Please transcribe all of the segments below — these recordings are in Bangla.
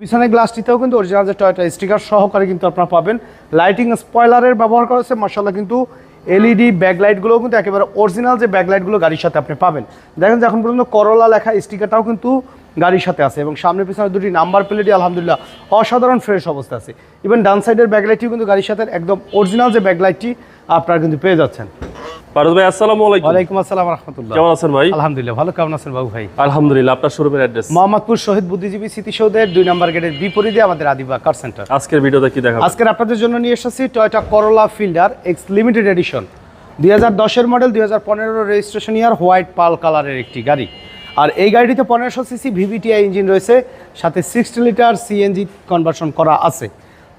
পিছনে গ্লাসটিতেও কিন্তু অরিজিনাল যে টয়টা স্টিকার সহকারে কিন্তু আপনারা পাবেন। লাইটিং স্পয়লারের ব্যবহার করা হচ্ছে মার্শাল্লাহ কিন্তু এলইডি ব্যাকলাইটগুলোও কিন্তু একেবারে অরিজিনাল যে ব্যাকলাইটগুলো গাড়ির সাথে আপনি পাবেন। দেখেন যে এখন পর্যন্ত করলা লেখা স্টিকারটাও কিন্তু গাড়ির সাথে আছে এবং সামনে পিছনে দুটি নাম্বার প্লেটই আলহামদুলিল্লাহ অসাধারণ ফ্রেশ অবস্থা আছে। ইভেন ডান সাইডের ব্যাকলাইটটিও কিন্তু গাড়ির সাথে একদম অরিজিনাল যে ব্যাকলাইটটি আপনারা কিন্তু পেয়ে যাচ্ছেন। পারুল ভাই আসসালামু আলাইকুম। ওয়ালাইকুম আসসালাম রহমতুল্লাহ। কেমন আছেন ভাই? আলহামদুলিল্লাহ ভালো। কেমন আছেন বাবু ভাই? আলহামদুলিল্লাহ আপনার শোরুমের অ্যাড্রেস মোহাম্মদপুর শহীদ বুদ্ধিজীবী স্মৃতিসৌধের দুই নম্বর গেটের বিপরীতে আমাদের আদিবা কার সেন্টার আজকের ভিডিওতে কি দেখাবো? আজকের আপনাদের জন্য নিয়ে এসেছি Toyota Corolla Fielder X limited edition দুই হাজার দশের মডেল দুই হাজার পনেরো রেজিস্ট্রেশন ইয়ার হোয়াইট পাল কালারের একটি গাড়ি। আর এই গাড়িটিতে পনেরোশো সিসি ভিভিটিআই ইঞ্জিন রয়েছে সাথে সিক্সটি লিটার সিএনজি কনভার্সন করা আছে।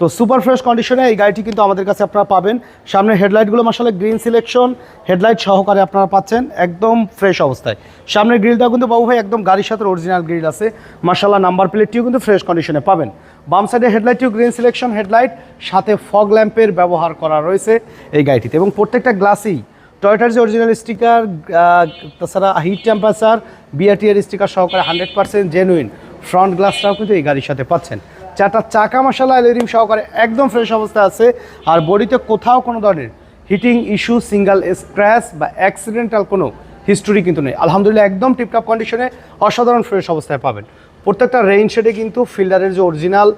তো সুপার ফ্রেশ কন্ডিশনে এই গাড়িটি কিন্তু আমাদের কাছে আপনারা পাবেন। সামনে হেডলাইটগুলো মাসালে গ্রিন সিলেকশন হেডলাইট সহকারে আপনারা পাচ্ছেন, একদম ফ্রেশ অবস্থায়। সামনের গ্রিলটাও কিন্তু বাবু ভাই একদম গাড়ির সাথে অরিজিনাল গ্রিল আছে। মাসাল্লাহ নাম্বার প্লেটটিও কিন্তু ফ্রেশ কন্ডিশনে পাবেন। বাম সাইডে হেডলাইটটিও গ্রিন সিলেকশন হেডলাইট, সাথে ফগ ল্যাম্পের ব্যবহার করা রয়েছে এই গাড়িটিতে। এবং প্রত্যেকটা গ্লাসেই টয়টার যে অরিজিনাল স্টিকার তাছাড়া হিট টেম্পারেচার বিআরটিআর স্টিকার সহকারে হান্ড্রেড পার্সেন্ট জেনুইন ফ্রন্ট গ্লাসটাও কিন্তু এই গাড়ির সাথে পাচ্ছেন। চারটা চাকা মশালা এলরিম সহকারে একদম ফ্রেশ অবস্থায় আছে। আর বডিতে কোথাও কোনো ধরনের হিটিং ইস্যু সিঙ্গেল স্ক্র্যাচ বা অ্যাক্সিডেন্টাল কোনো হিস্টোরি কিন্তু নেই। আলহামদুলিল্লাহ, একদম টিপটপ কন্ডিশনে অসাধারণ ফ্রেশ অবস্থায় পাবেন। প্রত্যেকটা রেইন শেডে কিন্তু ফিল্ডারের যে অরিজিনাল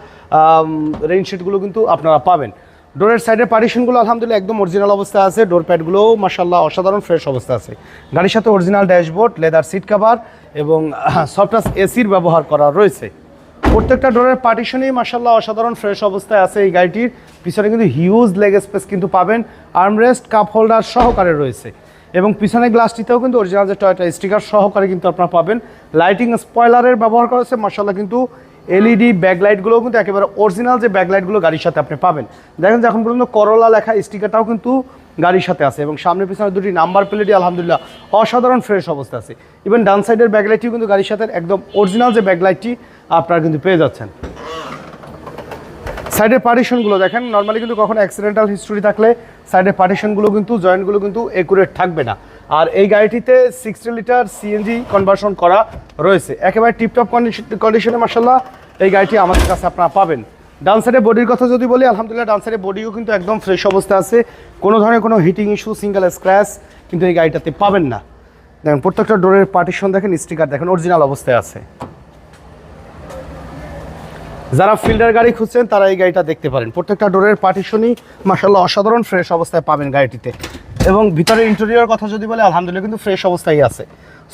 রেইন শেডগুলো কিন্তু আপনারা পাবেন। ডোরের সাইডের পার্টিশনগুলো আলহামদুলিল্লাহ একদম অরিজিনাল অবস্থায় আছে। ডোর প্যাডগুলোও মাসাল্লাহ অসাধারণ ফ্রেশ অবস্থা আছে। গাড়ির সাথে original dashboard leather seat cover এবং সফটাস এসির ব্যবহার করা রয়েছে। প্রত্যেকটা ডোরের পার্টিশনেই মাসাল্লাহ অসাধারণ ফ্রেশ অবস্থায় আছে এই গাড়িটির। পিছনে কিন্তু হিউজ লেগ স্পেস কিন্তু পাবেন। আর্মরেস্ট কাপ হোল্ডার সহকারে রয়েছে। এবং পিছনে গ্লাসটিতেও কিন্তু অরিজিনাল যে টয়টা স্টিকার সহকারে কিন্তু আপনারা পাবেন। লাইটিং স্পয়লারের ব্যবহার করা হচ্ছে মাসাল্লাহ কিন্তু এলইডি ব্যাকলাইটগুলোও কিন্তু একেবারে অরিজিনাল যে ব্যাকলাইটগুলো গাড়ির সাথে আপনি পাবেন। দেখেন যে এখন পর্যন্ত করলা লেখা স্টিকারটাও কিন্তু গাড়ির সাথে আছে এবং সামনে পিছনে দুটি নাম্বার প্লেটই আলহামদুলিল্লাহ অসাধারণ ফ্রেশ অবস্থা আছে। ইভেন ডান সাইডের ব্যাকলাইটটিও কিন্তু গাড়ির সাথে একদম অরিজিনাল যে ব্যাকলাইটটি আপনারা কিন্তু পেয়ে যাচ্ছেন। সাইডের পার্টিশনগুলো দেখেন নর্মালি কিন্তু কখনো অ্যাক্সিডেন্টাল হিস্টোরি থাকলে সাইডের পার্টিশনগুলো কিন্তু জয়েন্টগুলো কিন্তু একুরেট থাকবে না। আর এই গাড়িটিতে সিক্সটি লিটার সিএনজি কনভার্সন করা রয়েছে। একেবারে টিপটপ কন্ডিশন কন্ডিশনে মার্শাল্লাহ এই গাড়িটি আমাদের কাছে আপনারা পাবেন। ডান সাইডে বডির কথা যদি বলি, আলহামদুলিল্লাহ ডান সাইডে বডিও কিন্তু একদম ফ্রেশ অবস্থা আছে। কোনো ধরনের কোনো হিটিং ইস্যু সিঙ্গেল স্ক্র্যাচ কিন্তু এই গাড়িটাতে পাবেন না। দেখেন, প্রত্যেকটা ডোরের পার্টিশন দেখেন স্টিকার দেখেন অরিজিনাল অবস্থায় আছে। যারা ফিল্ডার গাড়ি খুঁজছেন তারা এই গাড়িটা দেখতে পারেন। প্রত্যেকটা ডোরের পার্টিশনই মাসাল্লাহ অসাধারণ ফ্রেশ অবস্থায় পাবেন গাড়িটিতে। এবং ভিতরে ইন্টেরিয়র কথা যদি বলে আলহামদুলিল্লাহ কিন্তু ফ্রেশ অবস্থায় আছে।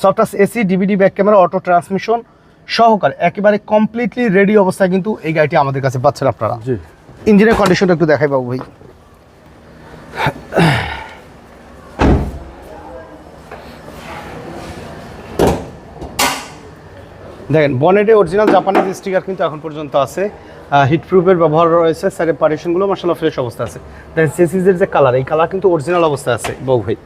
সফটাস AC DVD back camera auto transmission সহকারে একেবারে কমপ্লিটলি রেডি অবস্থায় কিন্তু এই গাড়িটি আমাদের কাছে পাচ্ছেন আপনারা। জি। ইঞ্জিনের কন্ডিশনটা একটু দেখাই বাবু ভাই। দেখেন বনেটে অরিজিনাল জাপানিজ স্টিকার কিন্তু এখন পর্যন্ত আছে। হিট প্রুফের ব্যবহার রয়েছে সাইডের পার্টিশনগুলো মাসাল্লাহ ফ্রেশ অবস্থা আছে। দেখেন সেসিসের যে কালার এই কালার কিন্তু অরিজিনাল অবস্থায় আছে বউ ভাই।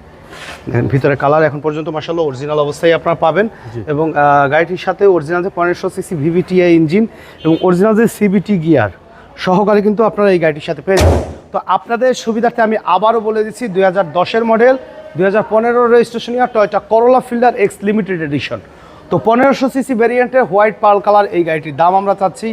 দেখেন ভিতরে কালার এখন পর্যন্ত মাসাল্লাহ অরিজিনাল অবস্থায় আপনারা পাবেন। এবং গাড়িটির সাথে অরিজিনাল যে পনেরোশো সিসি ভিভিটিআই ইঞ্জিন এবং অরিজিনাল যে সিবিটি গিয়ার সহকারে কিন্তু আপনারা এই গাড়িটির সাথে পেয়ে যাবেন। তো আপনাদের সুবিধার্থে আমি আবারও বলে দিচ্ছি দুই হাজার দশের মডেল দুই হাজার পনেরো registration year Toyota Corolla Fielder X limited edition তো পনেরোশো সিসি ভ্যারিয়েন্টের হোয়াইট পাল কালার এই গাড়িটির দাম আমরা চাচ্ছি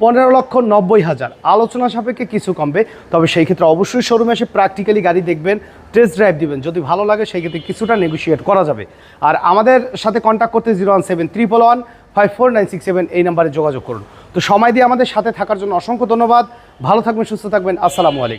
পনেরো লক্ষ নব্বই হাজার। আলোচনা সাপেক্ষে কিছু কমবে, তবে সেই ক্ষেত্রে অবশ্যই শোরুমে এসে প্র্যাকটিক্যালি গাড়ি দেখবেন টেস্ট ড্রাইভ দিবেন। যদি ভালো লাগে, সেই ক্ষেত্রে কিছুটা নেগোসিয়েট করা যাবে। আর আমাদের সাথে কন্ট্যাক্ট করতে zero one seven triple one five four nine six seven এই নাম্বারে যোগাযোগ করুন। তো সময় দিয়ে আমাদের সাথে থাকার জন্য অসংখ্য ধন্যবাদ। ভালো থাকবেন, সুস্থ থাকবেন। আসসালামু আলাইকুম।